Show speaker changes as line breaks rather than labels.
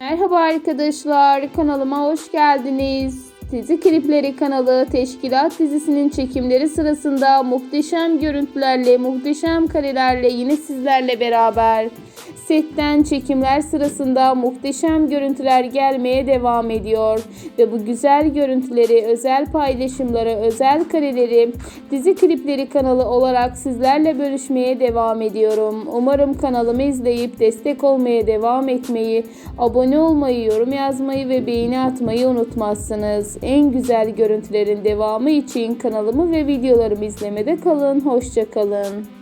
Merhaba arkadaşlar, kanalıma hoş geldiniz. Dizi Klipleri kanalı Teşkilat dizisinin çekimleri sırasında muhteşem görüntülerle, muhteşem karelerle yine sizlerle beraber. Setten çekimler sırasında muhteşem görüntüler gelmeye devam ediyor. Ve bu güzel görüntüleri, özel paylaşımları, özel kareleri Dizi Klipleri kanalı olarak sizlerle bölüşmeye devam ediyorum. Umarım kanalımı izleyip destek olmaya devam etmeyi, abone olmayı, yorum yazmayı ve beğeni atmayı unutmazsınız. En güzel görüntülerin devamı için kanalımı ve videolarımı izlemede kalın. Hoşçakalın.